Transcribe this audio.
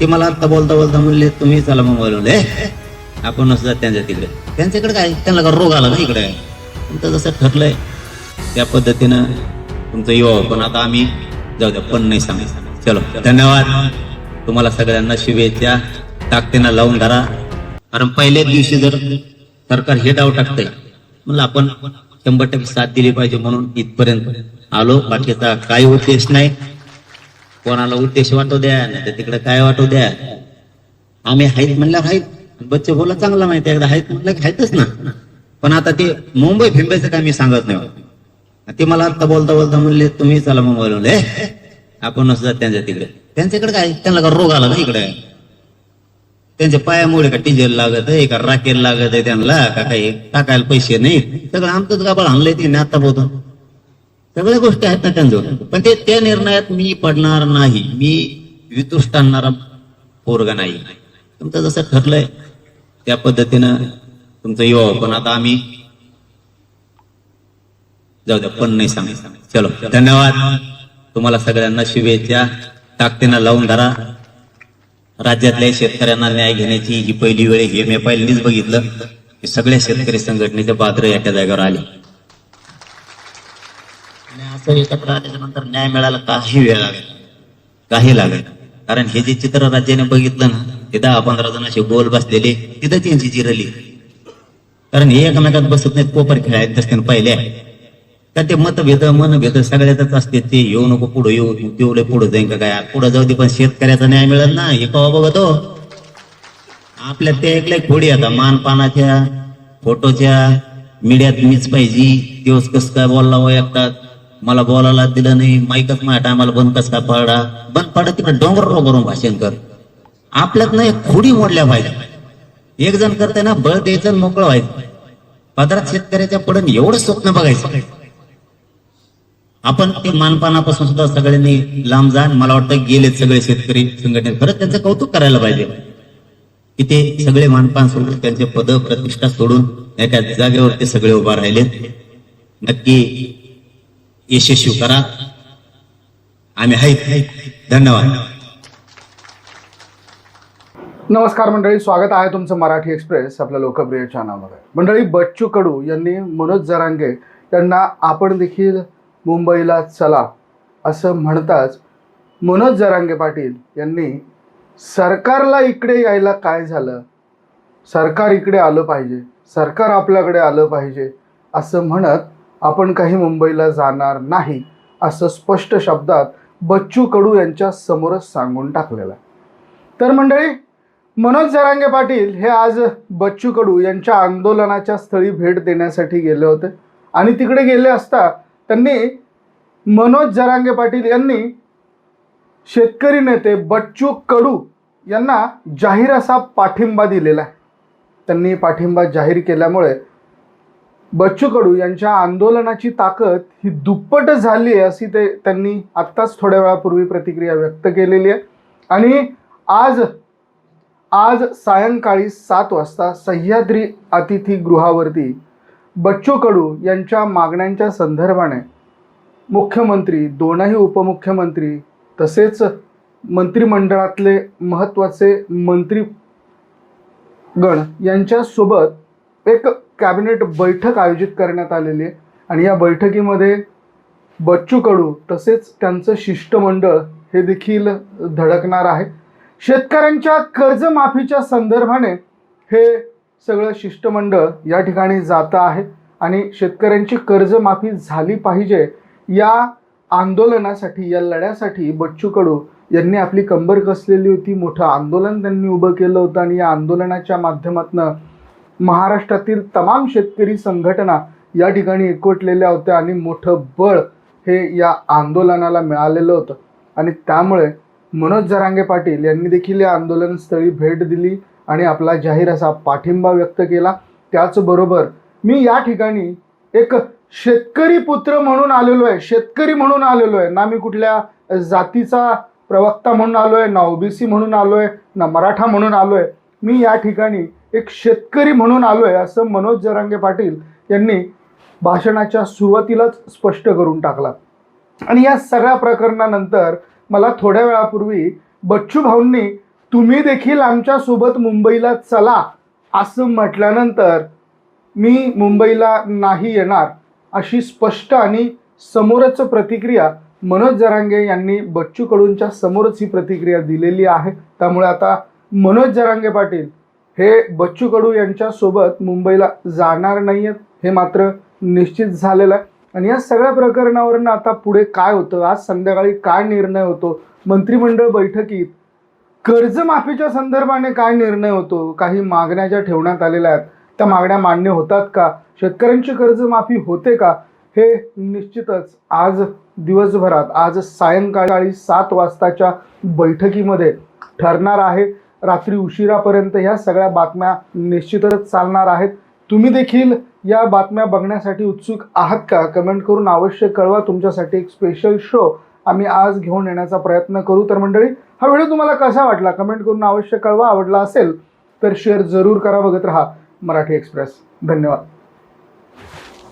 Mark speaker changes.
Speaker 1: ते मला आता बोलता बोलता म्हणले तुम्ही चला मोबाईल म्हणले आपण नसतात त्यांच्या तिकडे. त्यांच्याकडे काय? त्यांना का रोग आला ना इकडे? तुमचं जसं ठरलंय त्या पद्धतीनं तुमचं यो पण आता आम्ही जाऊ द्या पण नाही सांग चलो धन्यवाद. तुम्हाला सगळ्यांना शुभेच्छा. ताकदीनं लावून धरा. कारण पहिल्याच दिवशी जर सरकार हे डाव टाकतंय म्हणलं आपण शंभर टक्के साथ दिली पाहिजे म्हणून इथपर्यंत आलो. बाकीचा काही उद्देश नाही. कोणाला उद्देश वाटू द्या नाही तर तिकडे काय वाटू द्या. आम्ही आहेत म्हणल्यावर आहेत बच्चे बोला चांगला माहिती आहे एकदा आहेत म्हणलं की आहेतच ना. पण आता ते मुंबई फिंबायचं काय मी सांगत नाही. ते मला आता बोलता बोलता म्हणले तुम्ही चला मोबाईल. म्हणले आपण नसतात त्यांच्या तिकडे. त्यांच्याकडे काय? त्यांना का रोग आला ना इकडे? त्यांच्या पायामुळे का डिझेल लागत आहे का राकेल लागत आहे त्यांना का काही टाकायला पैसे नाही? सगळं आमचंच गाबळ आणलंय ते आता बोलतो सगळ्या गोष्टी आहेत ना त्यांजवळ पण ते त्या निर्णयात मी पडणार नाही. मी वितुष्ट आणणारा पोरगा नाही. तुमचं जसं ठरलंय त्या पद्धतीनं तुमचं युवा पण आता आम्ही जाऊ द्या पण नाही सांग चलो धन्यवाद. तुम्हाला सगळ्यांना शुभेच्छा. ताकदीनं लावून धरा. राज्यातल्या शेतकऱ्यांना न्याय घेण्याची ही पहिली वेळ हे मी पहिल्यांदाच बघितलं. की सगळ्या शेतकरी संघटनेचे पात्र एका जागेवर आले. माणसं एकत्र आल्याच्यानंतर न्याय मिळाला काही वेळ लागेल. काही लागेल. कारण हे जे चित्र राज्याने बघितलं ना ते दहा पंधरा जण असे गोल बसलेले तिथं त्यांची जिरली. कारण हे एकमेकात बसत नाहीत पोपर खेळायत असते पहिले. तर ते मतभेद मनभेद सगळ्यातच असते. ते येऊ नको पुढे येऊ तेवढे पुढे जाईन का काय? पुढे जाऊ दे पण शेतकऱ्याचा न्याय मिळेल ना हे कवा बघतो? आपल्या ते ऐकलंय खोडी आता मानपानाच्या फोटोच्या मीडियात मीच पाहिजे दिवस कस काय बोलला वैयक्तात मला बोलायला दिलं नाही. माईकच माझ्या टायमाला बंद कस काय पडा? बंद पडा तिकडे डोंगर करून भाषण कर आपल्यात ना एक खोडी मोडल्या पाहिजे एक जण करते ना बळ द्यायचं मोकळं व्हायचं. पदरात शेतकऱ्याच्या पडून एवढं स्वप्न बघायचं. आपण ते मानपानापासून सुद्धा सगळ्यांनी लांब जा मला वाटतं गेलेत सगळे शेतकरी संघटने खरंच त्यांचं कौतुक करायला पाहिजे. की ते सगळे मानपान सोडून त्यांचे पद प्रतिष्ठा सोडून एका जागेवर ते सगळे उभा राहिले. नक्की यशस्वी करा आम्ही आहेत धन्यवाद.
Speaker 2: नमस्कार मंडळी स्वागत आहे तुमचं मराठी एक्सप्रेस आपल्या लोकप्रिय चॅनलमध्ये मंडळी बच्चू कडू यांनी मनोज जरांगे यांना आपण देखील मुंबईला चला असं म्हणताच मनोज जरांगे पाटील यांनी सरकारला इकडे यायला काय झालं? सरकार इकडे आलं पाहिजे. सरकार आपल्याकडे आलं पाहिजे असं म्हणत आपण काही मुंबईला जाणार नाही असं स्पष्ट शब्दात बच्चू कडू यांच्या समोरच सांगून टाकलेलं आहे. तर मंडळी मनोज जरांगे पाटील हे आज बच्चू कडू यांच्या आंदोलनाच्या स्थळी भेट देण्यासाठी गेले होते. आणि तिकडे गेले असता त्यांनी मनोज जरांगे पाटील यांनी शेतकरी नेते बच्चू कडू यांना जाहीर असा पाठिंबा दिलेला आहे. त्यांनी पाठिंबा जाहीर केल्यामुळे बच्चू कडू यांच्या आंदोलनाची ताकद ही दुप्पट झाली आहे अशी ते त्यांनी आत्ताच थोड्या वेळापूर्वी प्रतिक्रिया व्यक्त केलेली आहे. आणि आज आज सायंकाळी सात वाजता सह्याद्री अतिथीगृहावरती बच्चू कडू यांच्या मागण्यांच्या संदर्भाने मुख्यमंत्री दोनही उपमुख्यमंत्री तसेच मंत्रिमंडळातले महत्त्वाचे मंत्री गण यांच्यासोबत एक कॅबिनेट बैठक आयोजित करण्यात आलेली आहे. आणि या बैठकीमध्ये बच्चू कडू तसेच त्यांचं शिष्टमंडळ हे देखील धडकणार आहे. शेतकऱ्यांच्या कर्जमाफीच्या संदर्भाने हे सगळं शिष्टमंडळ या ठिकाणी जातं आहे. आणि शेतकऱ्यांची कर्जमाफी झाली पाहिजे या आंदोलनासाठी या लढ्यासाठी बच्चू कडू यांनी आपली कंबर कसलेली होती? मोठं आंदोलन त्यांनी उभं केलं होतं आणि या आंदोलनाच्या माध्यमातून महाराष्ट्रातील तमाम शेतकरी संघटना या ठिकाणी एकवटलेल्या होत्या आणि मोठं बळ हे या आंदोलनाला मिळालेलं होतं. आणि त्यामुळे मनोज जरांगे पाटील यांनी देखील या आंदोलनस्थळी भेट दिली आणि आपला जाहीर असा पाठिंबा व्यक्त केला. त्याचबरोबर मी या ठिकाणी एक शेतकरी पुत्र म्हणून आलेलो आहे शेतकरी म्हणून आलेलो आहे. ना मी कुठल्या जातीचा प्रवक्ता म्हणून आलो आहे ना ओबीसी म्हणून आलो आहे ना मराठा म्हणून आलो आहे मी या ठिकाणी एक शेतकरी म्हणून आलो आहे असं मनोज जरांगे पाटील यांनी भाषणाच्या सुरुवातीलाच स्पष्ट करून टाकला. आणि या सगळ्या प्रकरणानंतर मला थोड्या वेळापूर्वी बच्चू भाऊंनी तुम्ही देखील आमच्यासोबत मुंबईला चला असं म्हटल्यानंतर मी मुंबईला नाही येणार अशी स्पष्ट आणि समोरच प्रतिक्रिया मनोज जरांगे यांनी बच्चू कडूंच्या समोरच ही प्रतिक्रिया दिलेली आहे. त्यामुळे आता मनोज जरांगे पाटील हे बच्चू कडू यांच्यासोबत मुंबईला जाणार नाही आहेत हे मात्र निश्चित झालेलं आहे. आणि या सगळ्या प्रकरणावरनं आता पुढे काय होतं? आज संध्याकाळी काय निर्णय होतो? मंत्रिमंडळ बैठकीत कर्जमाफीच्या संदर्भाने काय निर्णय होतो? काही मागण्या ज्या ठेवण्यात आलेल्या आहेत त्या मागण्या मान्य होतात का? शेतकऱ्यांची कर्जमाफी होते का? हे निश्चितच आज दिवसभरात आज सायंकाळी सात वाजताच्या बैठकीमध्ये ठरणार आहे. रात्री उशिरापर्यंत ह्या सगळ्या बातम्या निश्चितच चालणार आहेत. तुम्ही देखील या बातम्या बघण्यासाठी उत्सुक आहात का? कमेंट करून अवश्य कळवा. तुमच्यासाठी एक स्पेशल शो आम्ही आज घेऊन येण्याचा प्रयत्न करू. तर मंडळी हा व्हिडिओ तुम्हाला कसा वाटला? कमेंट करून अवश्य कळवा. आवडला असेल तर शेअर जरूर करा. बघत राहा मराठी एक्सप्रेस. धन्यवाद.